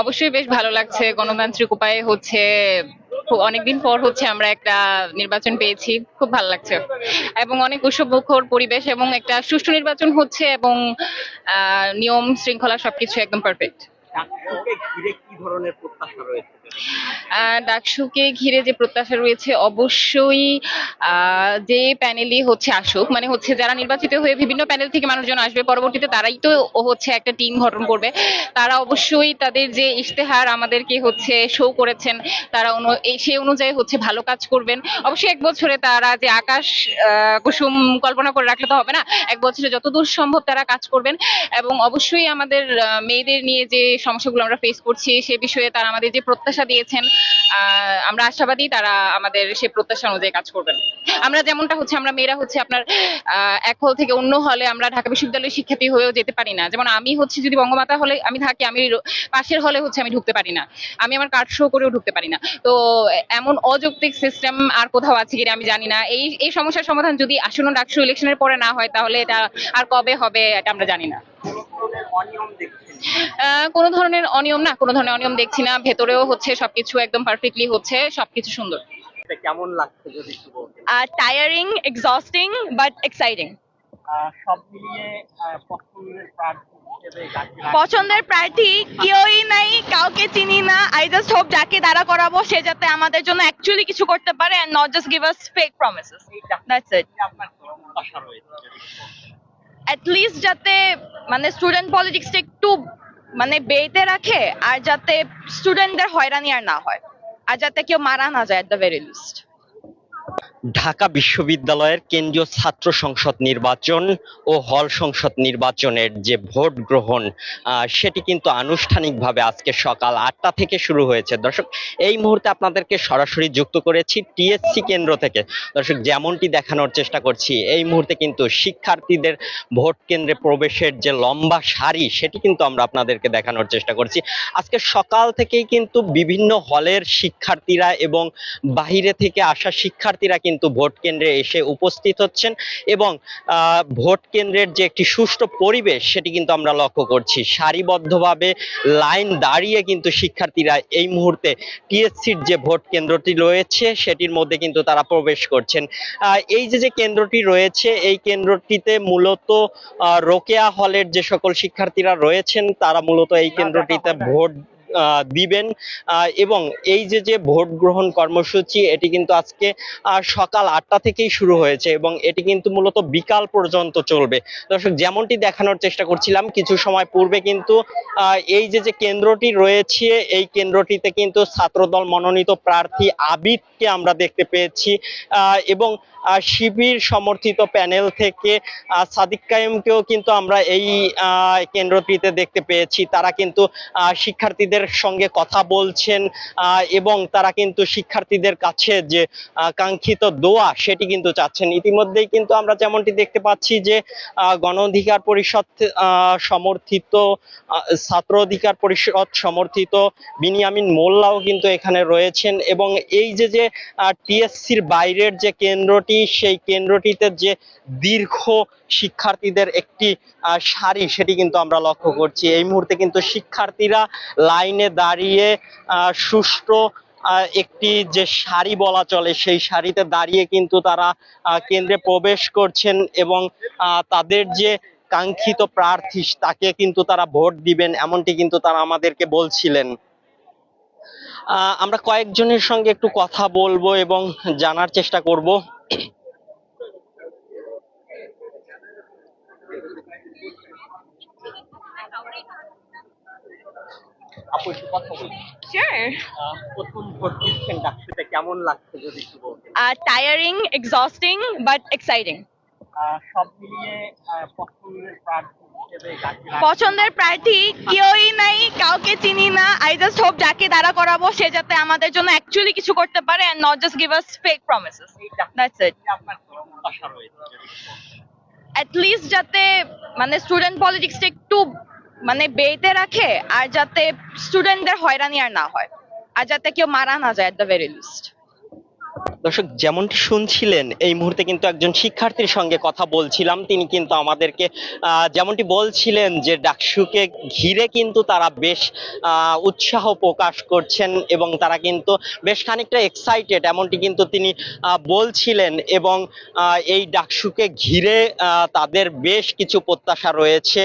অবশ্যই বেশ ভালো লাগছে। গণতান্ত্রিক উপায়ে হচ্ছে অনেকদিন পর হচ্ছে আমরা একটা নির্বাচন পেয়েছি। খুব ভালো লাগছে। এবং অনেক উৎসবমুখর পরিবেশ এবং একটা সুষ্ঠু নির্বাচন হচ্ছে এবং নিয়ম, শৃঙ্খলা সবকিছু একদম পারফেক্ট ধরনের প্রত্যাশা রয়েছে? ডাকসুকে ঘিরে যে প্রত্যাশা রয়েছে, অবশ্যই যে প্যানেলই হচ্ছে আসুক মানে হচ্ছে যারা নির্বাচিত হয়ে বিভিন্ন প্যানেল থেকে মানুষজন আসবে, পরবর্তীতে তারাই তো হচ্ছে একটা টিম গঠন করবে। তারা অবশ্যই তাদের যে ইশতেহার আমাদেরকে হচ্ছে শো করেছেন, তারা সেই অনুযায়ী হচ্ছে ভালো কাজ করবেন। অবশ্যই এক বছরে তারা যে আকাশ কুসুম কল্পনা করে রাখলে তো হবে না? এক বছরে যতদূর সম্ভব তারা কাজ করবেন। এবং অবশ্যই আমাদের মেয়েদের নিয়ে যে সমস্যাগুলো আমরা ফেস করছি সে বিষয়ে তারা আমাদের যে প্রত্যাশা দিয়েছেন আমরা আশাবাদী তারা আমাদের সে প্রত্যাশা অনুযায়ী কাজ করবেন। আমরা যেমনটা হচ্ছে আমরা মেয়েরা হচ্ছে আপনার এক হল থেকে অন্য হলে আমরা ঢাকা বিশ্ববিদ্যালয়ের শিক্ষার্থী হয়েও যেতে পারি না। যেমন আমি হচ্ছে যদি বঙ্গমাতা হলে আমি থাকি আমি পাশের হলে হচ্ছে আমি ঢুকতে পারি না। আমি আমার কার্ড শো করেও ঢুকতে পারি না। তো এমন অযৌক্তিক সিস্টেম আর কোথাও আছে কিনা আমি জানি না। এই এই সমস্যার সমাধান যদি আসন্ন ডাকসু ইলেকশনের পরে না হয় তাহলে এটা আর কবে হবে এটা আমরা জানি না। অনিয়ম আহ, কোনো ধরনের অনিয়ম না কোনো ধরনের অনিয়ম দেখছি না। ভেতরেও হচ্ছে সবকিছু একদম পারফেক্টলি হচ্ছে সবকিছু সুন্দর। কেমন লাগছে যদি exciting. আহ, সব মিলিয়ে পছন্দের প্রার্থী পছন্দের কেউই নাই কাউকে চিনি না। আই জাস্ট হোপ যাকে দাঁড়া করাবো সে যাতে আমাদের জন্য অ্যাকচুয়ালি কিছু করতে পারে and not just give us fake promises that's it ঘিরে আপনার কি প্রত্যাশা রয়েছে যদি একটু বলতেন। অ্যাট লিস্ট যাতে মানে স্টুডেন্ট পলিটিক্সটা একটু মানে বেতে রাখে, আর যাতে স্টুডেন্টদের হয়রানি আর না হয়, আর যাতে কেউ মারা না যায় at the very least Dhaka বিশ্ববিদ্যালয়ের কেন্দ্রীয় ছাত্র সংসদ নির্বাচন ও হল সংসদ নির্বাচনের যে ভোট গ্রহণ সেটি কিন্তু আনুষ্ঠানিকভাবে আজকে সকাল আটটা থেকে শুরু হয়েছে। দর্শক, এই মুহূর্তে আপনাদেরকে সরাসরি যুক্ত করেছি টিএসসি কেন্দ্র থেকে। দর্শক, যেমনটি দেখানোর চেষ্টা করছি, এই মুহূর্তে কিন্তু শিক্ষার্থীদের ভোট কেন্দ্রে প্রবেশের যে লম্বা সারি, সেটি কিন্তু আমরা আপনাদেরকে দেখানোর চেষ্টা করছি। আজকে সকাল থেকেই কিন্তু বিভিন্ন হলের শিক্ষার্থীরা এবং বাহিরে থেকে আসা শিক্ষার্থীরা কিন্তু ভোট কেন্দ্রে এসে উপস্থিত হচ্ছেন এবং ভোট কেন্দ্রের যে একটি সুষ্ঠু পরিবেশ সেটি কিন্তু আমরা লক্ষ্য করছি। সারিবদ্ধভাবে লাইন দাঁড়িয়ে কিন্তু শিক্ষার্থীরা এই মুহূর্তে টিএসসির যে ভোট কেন্দ্রটি রয়েছে সেটির মধ্যে কিন্তু তারা প্রবেশ করছেন। আহ, এই যে যে কেন্দ্রটি রয়েছে এই কেন্দ্রটিতে মূলত রোকেয়া হলের যে সকল শিক্ষার্থীরা রয়েছেন তারা মূলত এই কেন্দ্রটিতে ভোট দিবেন। এবং এই যে যে ভোট গ্রহণ কর্মসূচি এটি কিন্তু আজকে সকাল আটটা থেকেই শুরু হয়েছে এবং এটি কিন্তু মূলত বিকাল পর্যন্ত চলবে। দর্শক যেমনটি দেখানোর চেষ্টা করছিলাম কিছু সময় পূর্বে কিন্তু এই যে যে কেন্দ্রটি রয়েছে এই কেন্দ্রটিতে কিন্তু ছাত্রদল মনোনীত প্রার্থী আবিদকে আমরা দেখতে পেয়েছি এবং শিবির সমর্থিত প্যানেল থেকে সাদিক কায়েমকেও কিন্তু আমরা এই কেন্দ্রটিতে দেখতে পেয়েছি। তারা কিন্তু আহ, শিক্ষার্থীদের সঙ্গে কথা বলছেন এবং তারা কিন্তু শিক্ষার্থীদের কাছে যে কাঙ্ক্ষিত দোয়া সেটি কিন্তু চাচ্ছেন। ইতিমধ্যেই কিন্তু আমরা যেমনটি দেখতে পাচ্ছি যে গণ অধিকার পরিষদ সমর্থিত ছাত্র অধিকার পরিষদ সমর্থিত বিনিয়ামিন মোল্লাও কিন্তু এখানে রয়েছেন এবং এই যে যে টিএসসির বাইরের যে কেন্দ্রটি, সেই কেন্দ্রটিতে যে দীর্ঘ শিক্ষার্থীদের একটি সারি সেটি কিন্তু আমরা লক্ষ্য করছি। এই মুহূর্তে কিন্তু শিক্ষার্থীরা লাইনে দাঁড়িয়ে সুষ্ঠু একটি যে সারি বলা চলে সেই সারিতে দাঁড়িয়ে কিন্তু তারা কেন্দ্রে প্রবেশ করছেন এবং তাদের যে কাঙ্ক্ষিত প্রার্থী তাকে কিন্তু তারা ভোট দিবেন এমনটি কিন্তু তারা আমাদেরকে বলছিলেন। আমরা কয়েকজনের সঙ্গে একটু কথা বলব এবং জানার চেষ্টা করব। আপু একটু কথা Sure. আহ, প্রথম কেমন লাগছে যদি একটু বলতেন exhausting, but exciting. আহ, সব মিলিয়ে পছন্দের প্রার্থী পছন্দের প্রার্থী কেউই নাই কাউকে চিনি না আই জাস্ট হোপ যাকে দাঁড়া করাবো সে যাতে আমাদের জন্য অ্যাকচুয়ালি কিছু করতে পারে and not just give us fake promises that's it. At least যাতে মানে স্টুডেন্ট পলিটিক্সটা একটু মানে বেতে রাখে আর যাতে স্টুডেন্টদের হয়রানি আর না হয়, আর যাতে কেউ মারা না যায় এট দ্য ভেরি লিস্ট দর্শক, যেমনটি শুনছিলেন, এই মুহূর্তে কিন্তু একজন শিক্ষার্থীর সঙ্গে কথা বলছিলাম। তিনি কিন্তু আমাদেরকে যেমনটি বলছিলেন যে ডাকসুকে ঘিরে কিন্তু তারা বেশ উৎসাহ প্রকাশ করছেন এবং তারা কিন্তু বেশ খানিকটা এক্সাইটেড এমনটি কিন্তু তিনি বলছিলেন এবং এই ডাকসুকে ঘিরে তাদের বেশ কিছু প্রত্যাশা রয়েছে।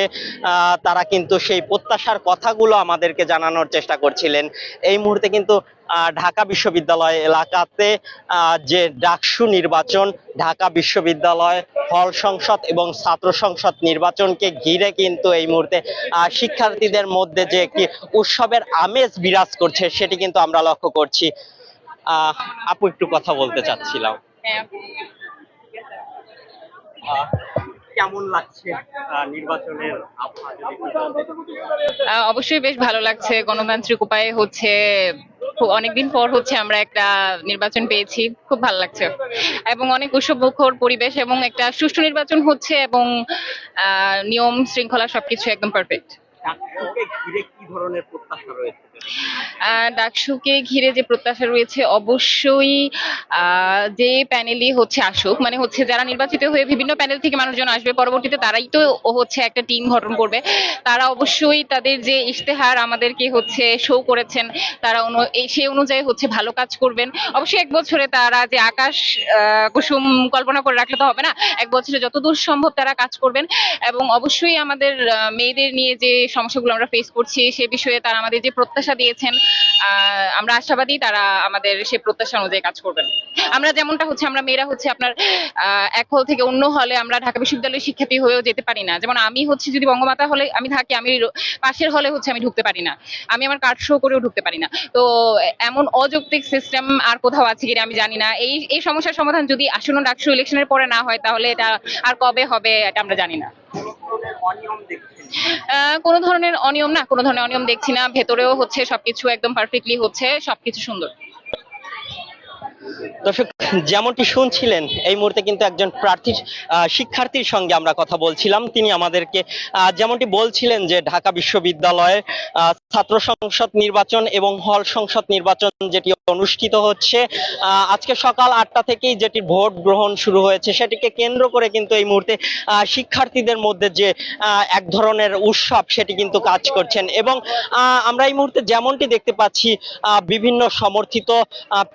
তারা কিন্তু সেই প্রত্যাশার কথাগুলো আমাদেরকে জানানোর চেষ্টা করছিলেন। এই মুহূর্তে কিন্তু ঢাকা বিশ্ববিদ্যালয় এলাকাতে আহ, যে ডাকসু নির্বাচন ঢাকা বিশ্ববিদ্যালয় হল সংসদ এবং ছাত্র সংসদ নির্বাচনকে ঘিরে কিন্তু এই মুহূর্তে আহ, শিক্ষার্থীদের মধ্যে যে একটি উৎসবের আমেজ বিরাজ করছে সেটি কিন্তু আমরা লক্ষ্য করছি। আহ, আপু একটু কথা বলতে চাচ্ছিলাম। কেমন লাগছে নির্বাচনের? আহ, অবশ্যই বেশ ভালো লাগছে। গণতান্ত্রিক উপায়ে হচ্ছে অনেকদিন পর হচ্ছে আমরা একটা নির্বাচন পেয়েছি। খুব ভালো লাগছে। এবং অনেক উৎসবমুখর পরিবেশ এবং একটা সুষ্ঠু নির্বাচন হচ্ছে এবং নিয়ম, শৃঙ্খলা সবকিছু একদম পারফেক্ট কি ধরনের প্রত্যাশা রয়েছে? ডাকসুকে ঘিরে যে প্রত্যাশা রয়েছে, অবশ্যই যে প্যানেলই হচ্ছে আসুক মানে হচ্ছে যারা নির্বাচিত হয়ে বিভিন্ন প্যানেল থেকে মানুষজন আসবে, পরবর্তীতে তারাই তো হচ্ছে একটা টিম গঠন করবে। তারা অবশ্যই তাদের যে ইশতেহার আমাদেরকে হচ্ছে শো করেছেন, তারা সেই অনুযায়ী হচ্ছে ভালো কাজ করবেন। অবশ্যই এক বছরে তারা যে আকাশ কুসুম কল্পনা করে রাখলে তো হবে না, এক বছরে যতদূর সম্ভব তারা কাজ করবেন। এবং অবশ্যই আমাদের মেয়েদের নিয়ে যে সমস্যাগুলো আমরা ফেস করছি, সে বিষয়ে তারা আমাদের যে প্রত্যাশা দিয়েছেন আহ, আমরা আশাবাদী তারা আমাদের সে প্রত্যাশা অনুযায়ী কাজ করবেন। আমরা যেমনটা হচ্ছে আমরা মেয়েরা হচ্ছে আপনার এক হল থেকে অন্য হলে আমরা ঢাকা বিশ্ববিদ্যালয়ের শিক্ষার্থী হয়েও যেতে পারি না। যেমন আমি হচ্ছে যদি বঙ্গমাতা হলে আমি থাকি আমি পাশের হলে হচ্ছে আমি ঢুকতে পারি না। আমি আমার কার্ড শো করেও ঢুকতে পারি না। তো এমন অযৌক্তিক সিস্টেম আর কোথাও আছে কিনা আমি জানি না। এই এই সমস্যার সমাধান যদি আসন্ন ডাকসু ইলেকশনের পরে না হয় তাহলে এটা আর কবে হবে এটা আমরা জানি না। অনিয়ম আহ, কোনো ধরনের অনিয়ম না, কোনো ধরনের অনিয়ম দেখছি না। ভেতরেও হচ্ছে সবকিছু একদম পারফেক্টলি হচ্ছে, সবকিছু সুন্দর। দর্শক, যেমনটি শুনছিলেন, এই মুহূর্তে কিন্তু একজন প্রার্থীর শিক্ষার্থীর সঙ্গে আমরা কথা বলছিলাম। তিনি আমাদেরকে যেমনটি বলছিলেন যে ঢাকা বিশ্ববিদ্যালয়ের ছাত্র সংসদ নির্বাচন এবং হল সংসদ নির্বাচন যেটি অনুষ্ঠিত হচ্ছে আজকে সকাল আটটা থেকেই যেটি ভোট গ্রহণ শুরু হয়েছে, সেটিকে কেন্দ্র করে কিন্তু এই মুহূর্তে শিক্ষার্থীদের মধ্যে যে এক ধরনের উৎসব সেটি কিন্তু কাজ করছেন। এবং আমরা এই মুহূর্তে যেমনটি দেখতে পাচ্ছি বিভিন্ন সমর্থিত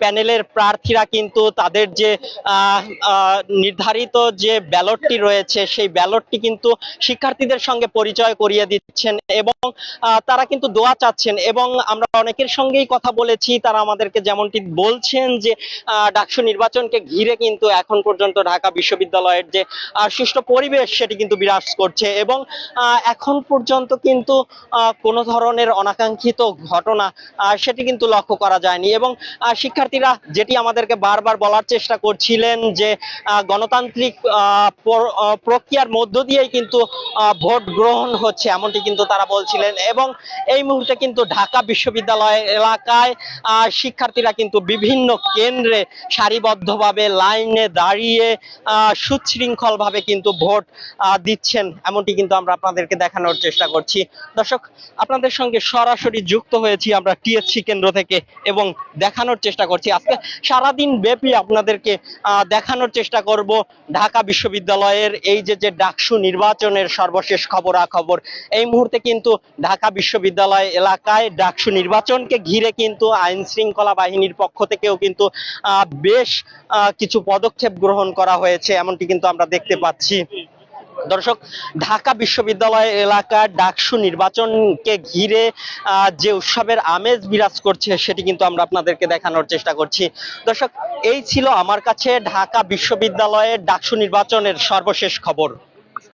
প্যানেলের প্রার্থীরা কিন্তু তাদের যে নির্ধারিত যে ব্যালটটি রয়েছে, সেই ব্যালটটি কিন্তু শিক্ষার্থীদের সঙ্গে পরিচয় করিয়ে দিচ্ছেন এবং তারা কিন্তু দোয়া চাচ্ছেন এবং আমরা অনেকের সঙ্গেই কথা বলেছি, তারা আমাদেরকে যেমনটি বলছেন যে ডাকসু নির্বাচনকে ঘিরে কিন্তু এখন পর্যন্ত ঢাকা বিশ্ববিদ্যালয়ের যে সুষ্ঠু পরিবেশ, সেটি কিন্তু বিরাজ করছে এবং এখন পর্যন্ত কিন্তু কোনো ধরনের অনাকাঙ্ক্ষিত ঘটনা সেটি কিন্তু লক্ষ্য করা যায়নি এবং শিক্ষার্থীরা যেটি আমাদেরকে বারবার বলার চেষ্টা করছিলেন যে গণতান্ত্রিক প্রক্রিয়ার মধ্য দিয়েই কিন্তু ভোট গ্রহণ হচ্ছে এমনটি কিন্তু তারা বলছিলেন এবং এই মুহূর্তে কিন্তু ঢাকা বিশ্ববিদ্যালয় এলাকায় শিক্ষার্থীরা কিন্তু বিভিন্ন কেন্দ্রে সারিবদ্ধভাবে লাইনে দাঁড়িয়ে সুশৃঙ্খলভাবে কিন্তু ভোট দিচ্ছেন এমনটি কিন্তু আমরা আপনাদেরকে দেখানোর চেষ্টা করছি। দর্শক, আপনাদের সঙ্গে সরাসরি যুক্ত হয়েছি আমরা টিএসসি কেন্দ্র থেকে এবং দেখানোর চেষ্টা করছি। আজকে সারাদিন ব্যাপী আপনাদেরকে দেখানোর চেষ্টা করব ঢাকা বিশ্ববিদ্যালয়ের এই যে যে ডাকসু নির্বাচনের সর্বশেষ খবরাখবর। এই মুহূর্তে কিন্তু ঢাকা বিশ্ববিদ্যালয় এলাকায় ডাকসু নির্বাচনকে ঘিরে কিন্তু আইন শৃঙ্খলা বাহিনীর পক্ষ থেকেও কিন্তু বেশ কিছু পদক্ষেপ গ্রহণ করা হয়েছে, এমনটি কিন্তু আমরা দেখতে পাচ্ছি। দর্শক, ঢাকা বিশ্ববিদ্যালয় এলাকার ডাকসু নির্বাচনকে ঘিরে যে উৎসবের আমেজ বিরাজ করছে, সেটি কিন্তু আমরা আপনাদেরকে দেখানোর চেষ্টা করছি। দর্শক, এই ছিল আমার কাছে ঢাকা বিশ্ববিদ্যালয়ের ডাকসু নির্বাচনের সর্বশেষ খবর।